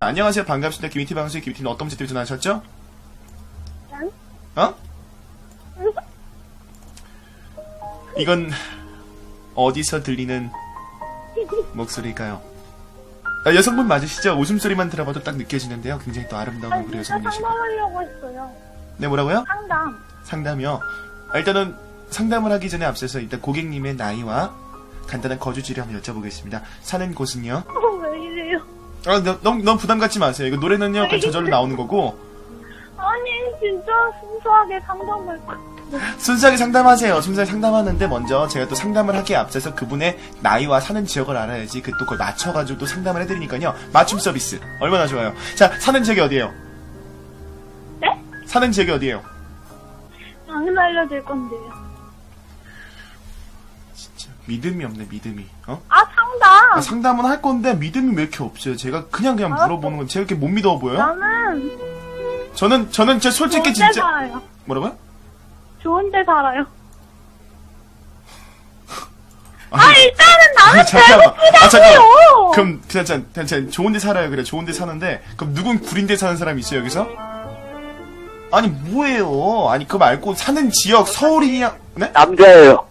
안녕하세요. 반갑습니다. 김이티 방송의 김이티는 어떤 문제 때문에 전화하셨죠? 응? 어? 이건 어디서 들리는 목소리일까요? 아, 여성분 맞으시죠? 웃음소리만 들어봐도 딱 느껴지는데요. 굉장히 또 아름다운 아니, 얼굴의 여성분이시고. 상담하려고 했어요. 네, 뭐라고요? 상담. 상담이요. 아, 일단은 상담을 하기 전에 앞서서 일단 고객님의 나이와 간단한 거주지를 한번 여쭤보겠습니다. 사는 곳은요? 어, 왜 이래요? 아, 너, 너무, 너무 부담 갖지 마세요. 이거 노래는요, 그냥 저절로 나오는 거고. 아니, 진짜 순수하게 상담할 거. 순수하게 상담하세요. 순수하게 상담하는데 먼저 제가 또 상담을 하기에 앞서서 그분의 나이와 사는 지역을 알아야지 그 또 그걸 맞춰가지고 또 상담을 해드리니까요. 맞춤 서비스. 얼마나 좋아요. 자, 사는 지역이 어디예요? 네? 사는 지역이 어디예요? 안 알려줄 건데요. 믿음이 없네, 믿음이. 어? 아, 상담! 아, 상담은 할 건데 믿음이 왜 이렇게 없어요? 제가 그냥 그냥 물어보는 건 제가 이렇게 못 믿어 보여요? 나는 저는 저는 제 솔직히 좋은 데 진짜 살아요. 뭐라고요? 좋은 데 살아요. 아, 일단은 나는 잠깐만. 아, 잠깐만. 배고프다고요! 그럼 그냥 전- 그냥 전 좋은데 살아요. 그래 좋은데 사는데 그럼 누군 구린데 사는 사람이 있어요 여기서? 아니 뭐예요? 아니 그거 말고 사는 지역 서울이냐? 네? 남자예요.